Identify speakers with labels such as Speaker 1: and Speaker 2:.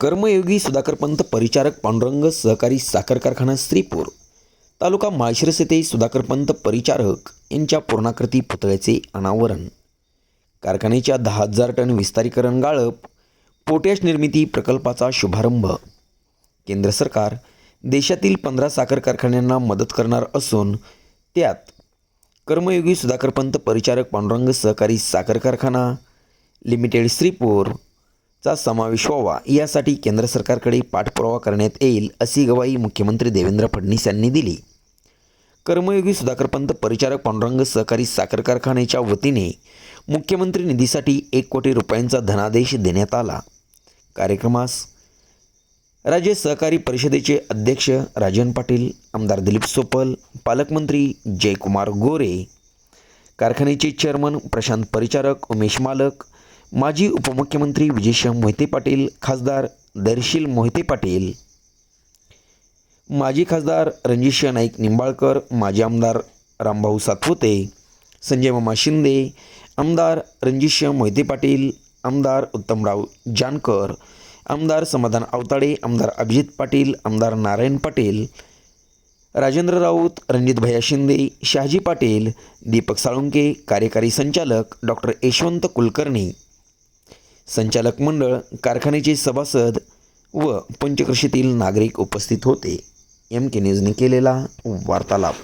Speaker 1: कर्मयोगी सुधाकरपंत परिचारक पांडुरंग सहकारी साखर कारखाना श्रीपूर. तालुका माळशिरस येथे सुधाकरपंत परिचारक यांच्या पूर्णाकृती पुतळ्याचे अनावरण. कारखान्याच्या दहा हजार टन विस्तारीकरण गाळप पोटॅश निर्मिती प्रकल्पाचा शुभारंभ. केंद्र सरकार देशातील पंधरा साखर कारखान्यांना मदत करणार असून त्यात कर्मयोगी सुधाकरपंत परिचारक पांडुरंग सहकारी साखर कारखाना लिमिटेड श्रीपूर चा समावेश व्हावा. यासाठी केंद्र सरकारकडे पाठपुरावा करण्यात येईल अशी गवाही मुख्यमंत्री देवेंद्र फडणवीस यांनी दिली. कर्मयोगी सुधाकरपंत परिचारक पांडुरंग सहकारी साखर कारखान्याच्या वतीने मुख्यमंत्री निधीसाठी एक कोटी रुपयांचा धनादेश देण्यात आला. कार्यक्रमास राज्य सहकारी परिषदेचे अध्यक्ष राजन पाटील आमदार दिलीप सोपल पालकमंत्री जयकुमार गोरे कारखान्याचे चेअरमन प्रशांत परिचारक उमेश मालक माजी उपमुख्यमंत्री विजयशाह मोहिते पाटील खासदार दर्शील मोहिते पाटील माजी खासदार रणजितसिंह नाईक निंबाळकर माजी आमदार रामभाऊ सातपुते संजय मामा शिंदे आमदार रणजितसिंह मोहिते पाटील आमदार उत्तमराव जानकर आमदार समाधान अवताडे आमदार अभिजित पाटील आमदार नारायण पाटील राजेंद्र राऊत रणजितभैया शिंदे शहाजी पाटील दीपक साळुंके कार्यकारी संचालक डॉक्टर यशवंत कुलकर्णी संचालक मंडळ कारखान्याचे सभासद व पंचकृषीतील नागरिक उपस्थित होते. एम के न्यूजने केलेला वार्तालाप.